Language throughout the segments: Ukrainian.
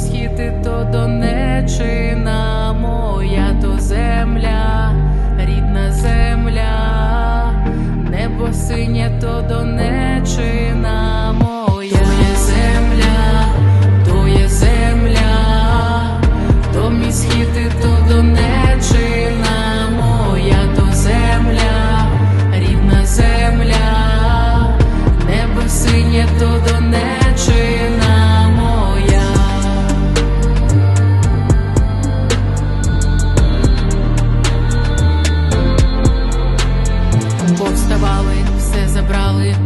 схід, і то Донеччина моя, то земля, рідна земля, небо синє, то Донеччина моя, то є земля, то є земля, то мій схід, то Донеччина моя, то земля, рідна земля, небо синє, то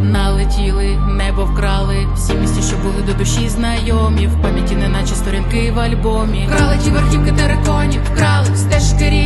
налетіли, небо вкрали. Всі місті, що були до душі, знайомі, в пам'яті, неначе сторінки в альбомі. Крали ті верхівки тереконів, крали стежки рі.